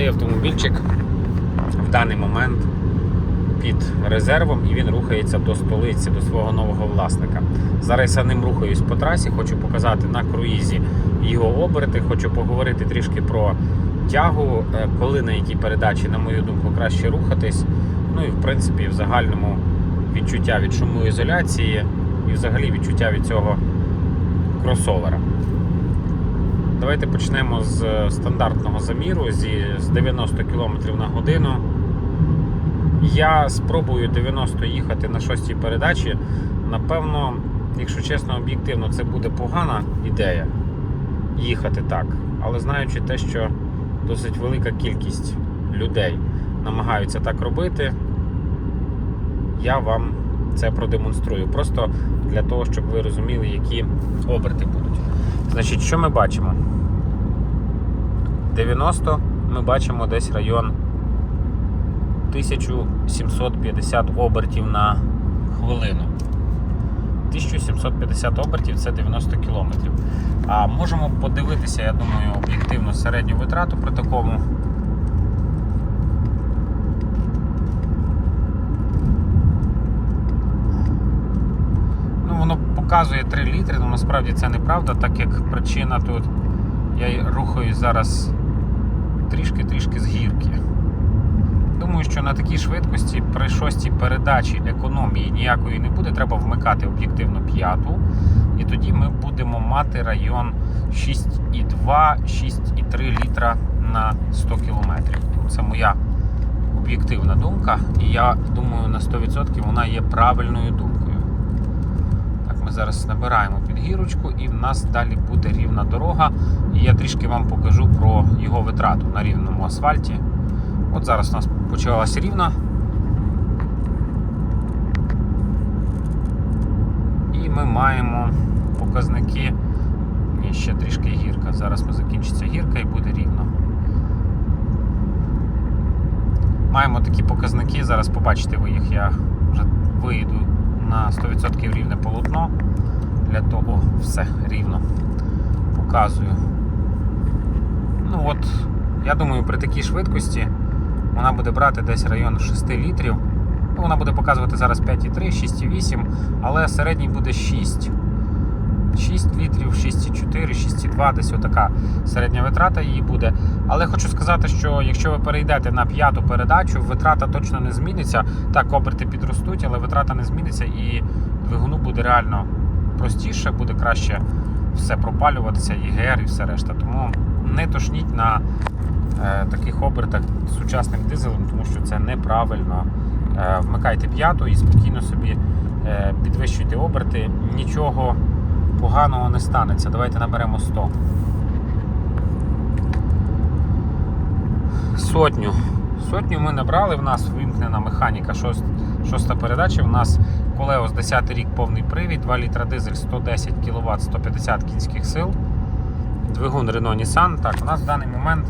цей автомобільчик в даний момент під резервом і він рухається до столиці, до свого нового власника. Зараз я ним рухаюсь по трасі, хочу показати на круїзі його оберти, хочу поговорити трішки про тягу, е, коли на якій передачі, на мою думку, краще рухатись. Ну і в принципі в загальному відчуття від шумоізоляції і взагалі відчуття від цього кросовера. Давайте почнемо з стандартного заміру зі, з 90 км на годину. Я спробую 90 їхати на шостій передачі. Напевно, якщо чесно, об'єктивно, це буде погана ідея їхати так. Але знаючи те, що досить велика кількість людей намагаються так робити, я вам це продемонструю. Просто для того, щоб ви розуміли, які оберти будуть. Значить, що ми бачимо? 90 ми бачимо десь район 1750 обертів на хвилину. 1750 обертів це 90 кілометрів. А можемо подивитися, я думаю, об'єктивно середню витрату при такому. Ну, воно показує 3 літри, але насправді це неправда, так як причина тут я рухаюсь зараз трішки-трішки з гірки. Думаю, що на такій швидкості при шостій передачі економії ніякої не буде. Треба вмикати об'єктивно п'яту. І тоді ми будемо мати район 6,2-6,3 літра на 100 кілометрів. Це моя об'єктивна думка. І я думаю, на 100% вона є правильною думкою. Зараз набираємо під гірочку і в нас далі буде рівна дорога. І я трішки вам покажу про його витрату на рівному асфальті. От зараз у нас почалася рівна. І ми маємо показники. Ні, ще трішки гірка. Зараз ми закінчиться гірка і буде рівно. Маємо такі показники, зараз побачите ви їх, я вже виїду на 100% рівне полотно. Для того, все рівно показую. Ну от, я думаю, при такій швидкості вона буде брати десь район 6 літрів. Ну, Вона буде показувати зараз 5,3, 6,8, але середній буде 6. 6 літрів, 6,4, 6,2, десь отака середня витрата її буде. Але хочу сказати, що якщо ви перейдете на п'яту передачу, витрата точно не зміниться. Так, оберти підростуть, але витрата не зміниться і двигуну буде реально простіше, буде краще все пропалюватися, ЄГР і все решта. Тому не тошніть на е, таких обертах сучасним дизелем, тому що це неправильно. Е, вмикайте п'яту і спокійно собі е, підвищуйте оберти. Нічого поганого не станеться. Давайте наберемо 100. Сотню. Сотню ми набрали, в нас вимкнена механіка, шоста передача. У нас Колеос 10 рік повний привід, 2 літра дизель 110 кВт, 150 кінських сил. Двигун Renault Nissan. Так, у нас в даний момент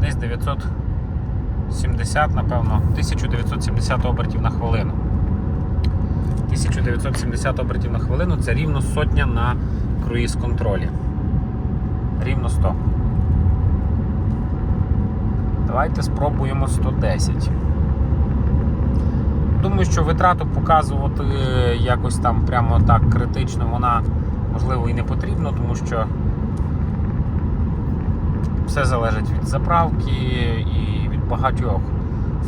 десь 970, напевно, 1970 обертів на хвилину. 1970 обертів на хвилину це рівно сотня на круїз контролі. Рівно 100. Давайте спробуємо 110. Думаю, що витрату показувати якось там прямо так критично вона можливо і не потрібно, тому що Все залежить від заправки і від багатьох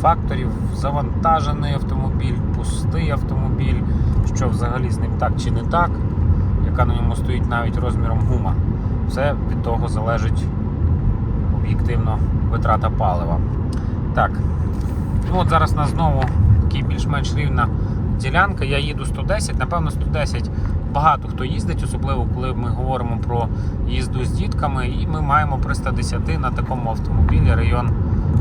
факторів. Завантажений автомобіль, пустий автомобіль, що взагалі з ним так чи не так, яка на ньому стоїть навіть розміром гума. Все від того залежить об'єктивно витрата палива. Так, ну от зараз у нас знову такий більш-менш рівна ділянка. Я їду 110, напевно, 110 багато хто їздить, особливо коли ми говоримо про їзду з дітками, і ми маємо при 110 на такому автомобілі район,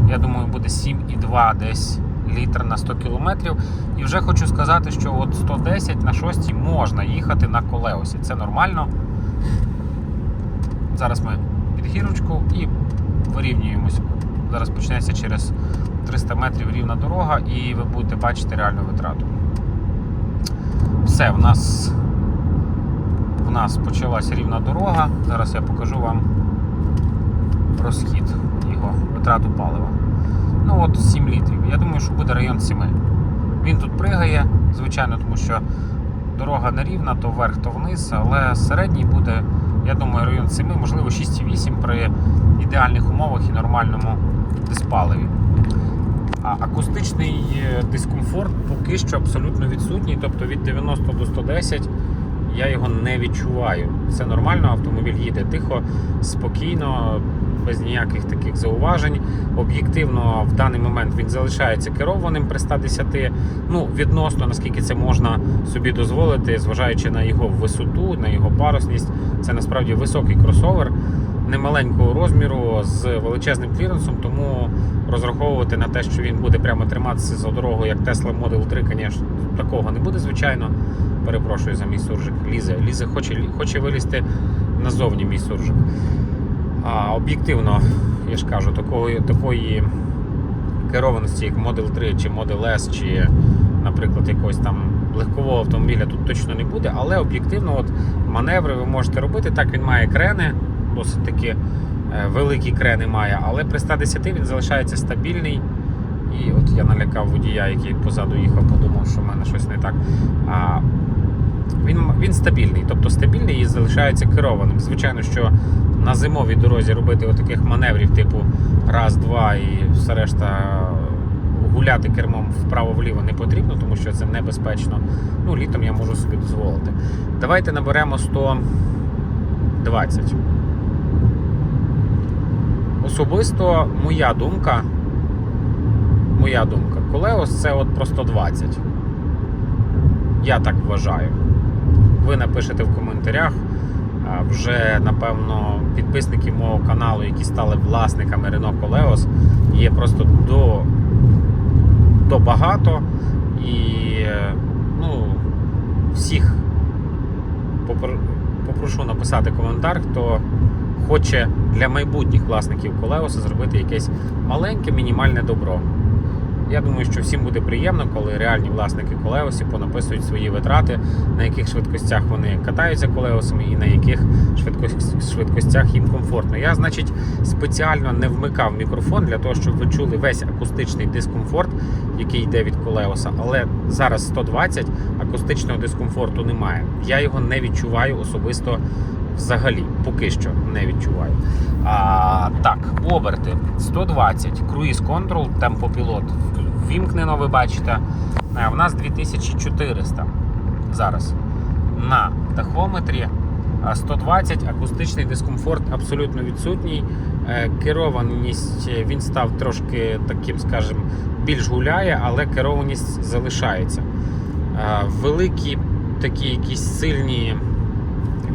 я думаю, буде 7,2 десь літр на 100 кілометрів. І вже хочу сказати, що от 110 на 6 можна їхати на колеосі. Це нормально. Зараз ми під гірочку і вирівнюємось. Зараз почнеться через 300 метрів рівна дорога, і ви будете бачити реальну витрату. Все, в нас в нас почалася рівна дорога. Зараз я покажу вам розхід його, витрату палива. Ну от 7 літрів. Я думаю, що буде район 7. Він тут пригає, звичайно, тому що дорога не рівна, то вверх, то вниз, але середній буде, я думаю, район 7, можливо 6,8 при ідеальних умовах і нормальному диспаливі. А акустичний е, дискомфорт поки що абсолютно відсутній, тобто від 90 до 110 я його не відчуваю. Це нормально, автомобіль їде тихо, спокійно, без ніяких таких зауважень. Об'єктивно, в даний момент він залишається керованим при 110, ну, відносно наскільки це можна собі дозволити, зважаючи на його висоту, на його парусність. Це насправді високий кросовер немаленького розміру з величезним кліренсом, тому розраховувати на те, що він буде прямо триматися за дорогу, як Tesla Model 3, звісно, такого не буде, звичайно. Перепрошую за мій суржик. Лізе. Лізе хоче, хоче вилізти назовні мій суржик. А об'єктивно, я ж кажу, такої, такої керованості, як Model 3 чи Model S, чи, наприклад, якогось там легкового автомобіля тут точно не буде, але об'єктивно от маневри ви можете робити. Так, він має крени, досить таки е, великі крени має, але при 110 він залишається стабільний. І от я налякав водія, який позаду їхав, подумав, що в мене щось не так. А, він, він стабільний, тобто стабільний і залишається керованим. Звичайно, що на зимовій дорозі робити отаких маневрів, типу раз, два і все решта гуляти кермом вправо-вліво не потрібно, тому що це небезпечно. Ну, літом я можу собі дозволити. Давайте наберемо 120. Особисто моя думка. Моя думка, Колеос це от про 120. Я так вважаю. Ви напишете в коментарях. Вже, напевно, підписники мого каналу, які стали власниками Renault Koleos, є просто до, до багато. І ну, всіх попрошу написати коментар, хто хоче для майбутніх власників Колеоса зробити якесь маленьке мінімальне добро. Я думаю, що всім буде приємно, коли реальні власники колеосів понаписують свої витрати, на яких швидкостях вони катаються колеосами і на яких швидкостях їм комфортно. Я, значить, спеціально не вмикав мікрофон для того, щоб ви чули весь акустичний дискомфорт, який йде від колеоса. Але зараз 120 акустичного дискомфорту немає. Я його не відчуваю особисто взагалі, поки що не відчуваю. А, оберти 120, круїз контрол, темпопілот ввімкнено, ви бачите. А, в нас 2400 зараз на тахометрі. 120 акустичний дискомфорт абсолютно відсутній. Е, Керованість е, він став трошки таким, скажімо, більш гуляє, але керованість залишається. Е, Великі такі якісь сильні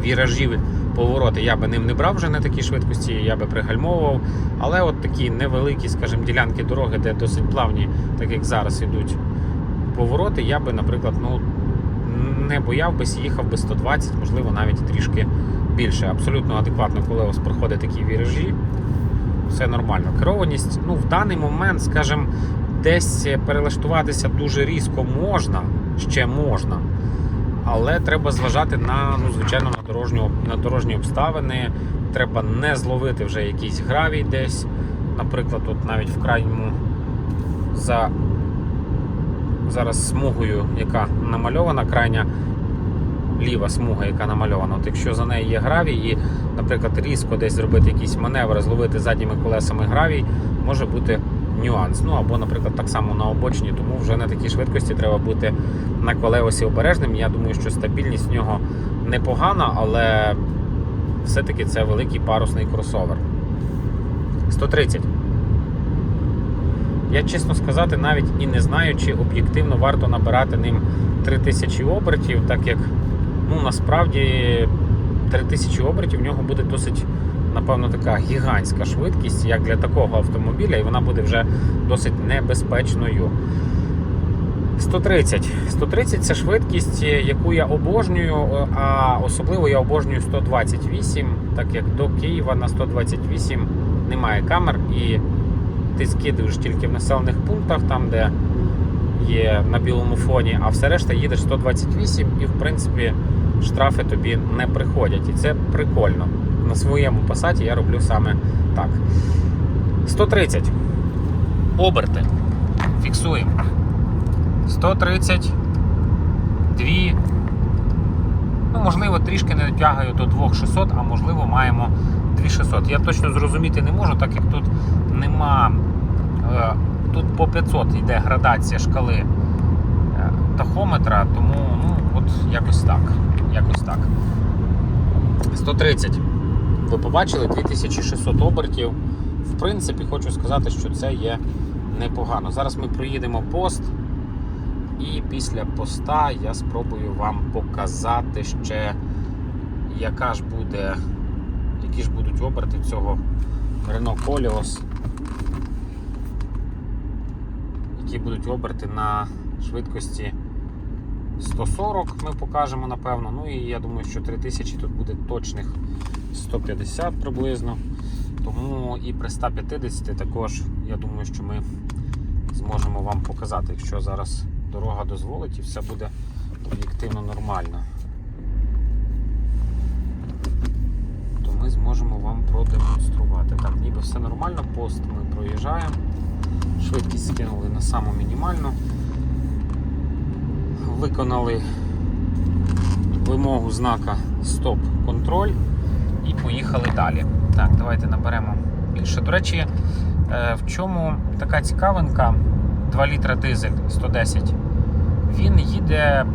віражі, повороти я би ним не брав вже на такій швидкості, я би пригальмовував. Але от такі невеликі, скажімо, ділянки дороги, де досить плавні, так як зараз ідуть повороти, я би, наприклад, ну, не бояв би, їхав би 120, можливо, навіть трішки більше. Абсолютно адекватно, коли у вас проходять такі віражі. Все нормально. Керованість, ну, в даний момент, скажімо, десь перелаштуватися дуже різко можна, ще можна. Але треба зважати на, ну, звичайно, на дорожню, на дорожні обставини. Треба не зловити вже якийсь гравій десь. Наприклад, от навіть в крайньому за зараз смугою, яка намальована крайня, ліва смуга, яка намальована. От якщо за нею є гравій, і, наприклад, різко десь зробити якісь маневри, зловити задніми колесами гравій, може бути нюанс. Ну або, наприклад, так само на обочині, тому вже на такій швидкості треба бути на колеосі обережним. Я думаю, що стабільність в нього непогана, але все-таки це великий парусний кросовер. 130. Я чесно сказати, навіть і не знаю, чи об'єктивно варто набирати ним 3000 обертів, так як ну, насправді 3000 обертів в нього буде досить, напевно, така гігантська швидкість, як для такого автомобіля, і вона буде вже досить небезпечною. 130. 130 це швидкість, яку я обожнюю, а особливо я обожнюю 128, так як до Києва на 128 немає камер і ти скидуєш тільки в населених пунктах, там де є на білому фоні, а все решта їдеш 128 і в принципі штрафи тобі не приходять. І це прикольно. На своєму пасаті я роблю саме так. 130. Оберти. Фіксуємо. 130. 2. Ну, можливо, трішки не дотягаю до 2600, а можливо, маємо 2600. Я точно зрозуміти не можу, так як тут нема. е, Тут по 500 йде градація шкали е, тахометра, тому ну, от якось так. Якось так. 130. Ви побачили 2600 обертів. В принципі, хочу сказати, що це є непогано. Зараз ми проїдемо пост. І після поста я спробую вам показати ще, яка ж буде, які ж будуть оберти цього Renault Koleos. Які будуть оберти на швидкості 140 ми покажемо, напевно. Ну і я думаю, що 3000 тут буде точних 150 приблизно. Тому і при 150 також, я думаю, що ми зможемо вам показати, якщо зараз дорога дозволить і все буде об'єктивно нормально. То ми зможемо вам продемонструвати. Так, ніби все нормально, пост ми проїжджаємо. Швидкість скинули на саму мінімальну. Виконали вимогу знака стоп-контроль поїхали далі. Так, давайте наберемо більше. До речі, е, в чому така цікавинка? 2 літра дизель 110. Він їде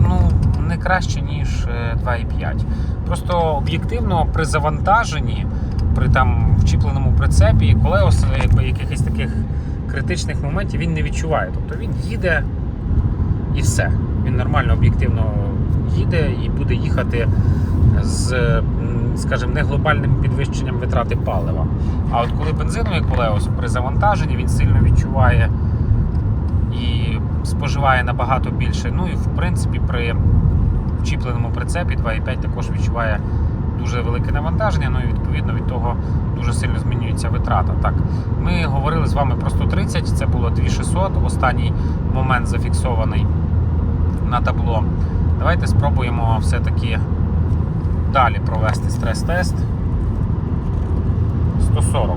ну, не краще, ніж е, 2,5. Просто об'єктивно при завантаженні, при там вчіпленому прицепі, колеос якби, якихось таких критичних моментів він не відчуває. Тобто він їде і все. Він нормально об'єктивно їде і буде їхати з, скажімо, не глобальним підвищенням витрати палива. А от коли бензиновий колеос при завантаженні він сильно відчуває і споживає набагато більше. Ну і в принципі при вчіпленому прицепі 2,5 також відчуває дуже велике навантаження, ну і відповідно від того дуже сильно змінюється витрата. Так, ми говорили з вами про 130, це було 2600, останній момент зафіксований на табло. Давайте спробуємо все-таки далі провести стрес-тест. 140.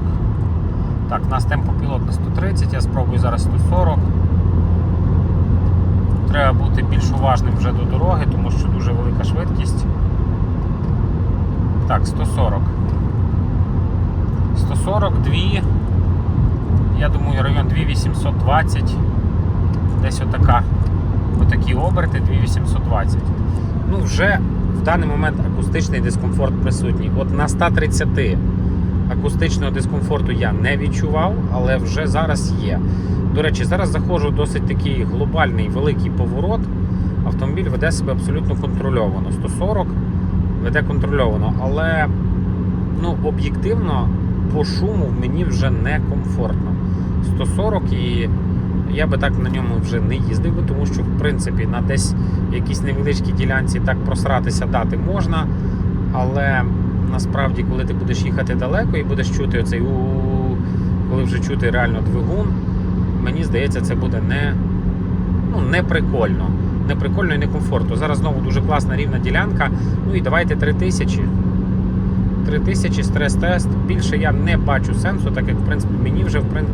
Так, у нас темпопілот на 130, я спробую зараз 140. Треба бути більш уважним вже до дороги, тому що дуже велика швидкість. Так, 140. 142. Я думаю, район 2820. Десь отака. Отакі оберти 2820. Ну, вже в даний момент акустичний дискомфорт присутній. От на 130 акустичного дискомфорту я не відчував, але вже зараз є. До речі, зараз заходжу в досить такий глобальний великий поворот. Автомобіль веде себе абсолютно контрольовано. 140 веде контрольовано, але ну, об'єктивно по шуму мені вже не комфортно. 140 і я би так на ньому вже не їздив, тому що в принципі на десь якійсь невеличкій ділянці так просратися дати можна, але насправді, коли ти будеш їхати далеко і будеш чути оцей у коли вже чути реально двигун, мені здається, це буде не, ну, не прикольно. Не прикольно і не комфортно. Зараз знову дуже класна рівна ділянка. Ну і давайте 3000. 3000 стрес-тест. Більше я не бачу сенсу, так як в принципі мені вже в прин-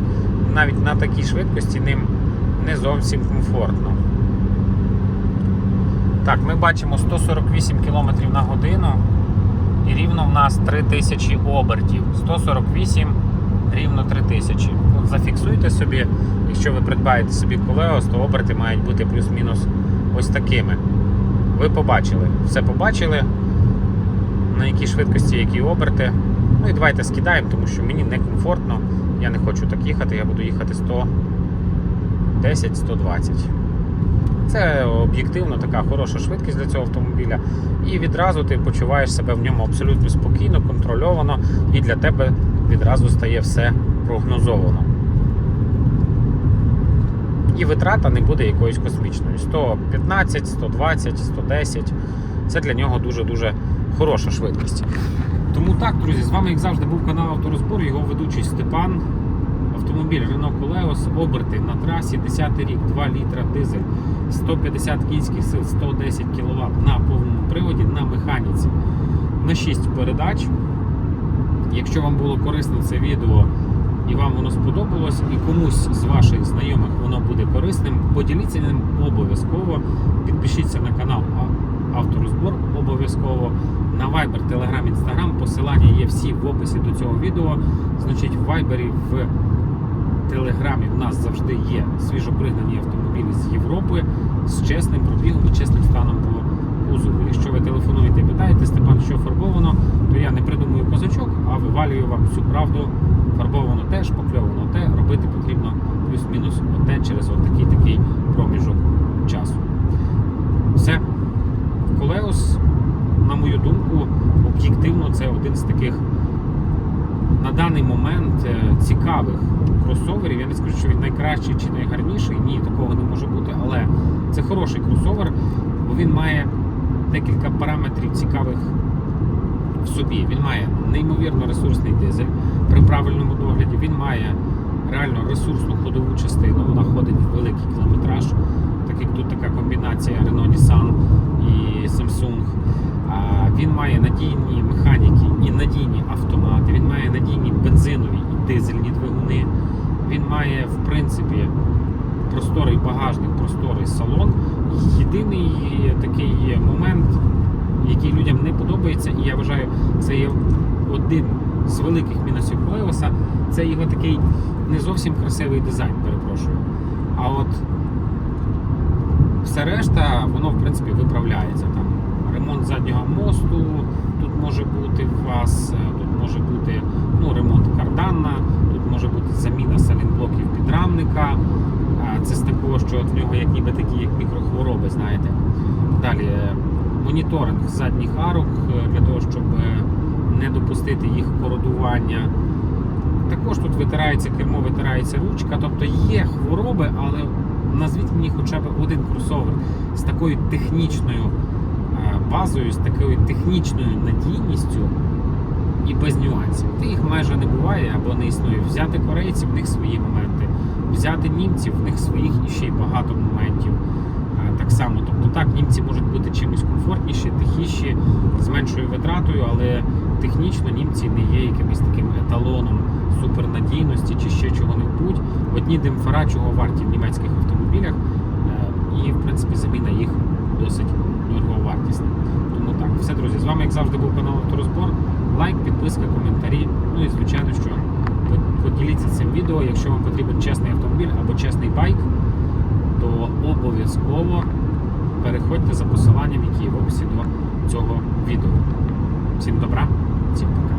навіть на такій швидкості ним не зовсім комфортно. Так, ми бачимо 148 км на годину і рівно в нас 3000 обертів. 148 рівно 3000. От зафіксуйте собі, якщо ви придбаєте собі колеос, то оберти мають бути плюс-мінус ось такими. Ви побачили, все побачили, на якій швидкості, які оберти. Ну і давайте скидаємо, тому що мені некомфортно. Я не хочу так їхати, я буду їхати 110-120. Це об'єктивно така хороша швидкість для цього автомобіля. І відразу ти почуваєш себе в ньому абсолютно спокійно, контрольовано, і для тебе відразу стає все прогнозовано. І витрата не буде якоюсь космічною. 115, 120, 110. Це для нього дуже-дуже хороша швидкість. Тому так, друзі, з вами, як завжди, був канал Авторозбор, його ведучий Степан. Автомобіль Renault Coleos, оберти на трасі, 10 рік, 2 літра дизель, 150 кінських сил, 110 кВт на повному приводі на механіці на 6 передач. Якщо вам було корисно це відео і вам воно сподобалось, і комусь з ваших знайомих воно буде корисним, поділіться ним обов'язково. Підпишіться на канал Авторозбор обов'язково. На Viber, Telegram, Instagram. Посилання є всі в описі до цього відео. Значить, в Viber, в Телеграмі в нас завжди є свіжопригнані автомобілі з Європи з чесним пробігом і чесним станом по кузову. Якщо ви телефонуєте і питаєте, Степан, що фарбовано, то я не придумую козачок, а вивалюю вам всю правду. Фарбовано те, шпакльовано те, робити потрібно плюс-мінус оте через отакий такий проміжок часу. Все. Колеос, на мою думку, об'єктивно це один з таких даний момент е, цікавих кросоверів. Я не скажу, що він найкращий чи найгарніший. Ні, такого не може бути, але це хороший кросовер, бо він має декілька параметрів цікавих в собі. Він має неймовірно ресурсний дизель при правильному догляді. Він має реально ресурсну ходову частину. Вона ходить в великий кілометраж, так як тут така комбінація Renault Nissan і Samsung. Він має надійні механіки надійні автомати. Він має надійні бензинові і дизельні двигуни. Він має, в принципі, просторий багажник, просторий салон. Єдиний такий момент, який людям не подобається, і я вважаю, це є один з великих мінусів Колеоса, це його такий не зовсім красивий дизайн, перепрошую. А от все решта, воно в принципі виправляється. Там ремонт заднього мосту може бути у вас, е, тут може бути ну, ремонт кардана, тут може бути заміна салінблоків підрамника. А Це з такого, що от в нього як ніби такі як мікрохвороби, знаєте. Далі е, моніторинг задніх арок е, для того, щоб е, не допустити їх кородування. Також тут витирається кермо, витирається ручка. Тобто є хвороби, але назвіть мені хоча б один кросовер з такою технічною е, базою, з такою технічною надійністю і без нюансів. Та їх майже не буває або не існує. Взяти корейців, в них свої моменти, взяти німців, в них своїх і ще й багато моментів. Так само, тобто так, німці можуть бути чимось комфортніші, тихіші, з меншою витратою, але технічно німці не є якимось таким еталоном супернадійності чи ще чого-небудь. Одні демпфера, чого варті в німецьких автомобілях, е, і в принципі заміна їх досить дороговартісна. Тому так, все, друзі, з вами, як завжди, був канал Авторозбор. Лайк, підписка, коментарі. Ну і звичайно, що поділіться цим відео. Якщо вам потрібен чесний автомобіль або чесний байк, то обов'язково переходьте за посиланням, які є в описі до цього відео. Всім добра, всім пока.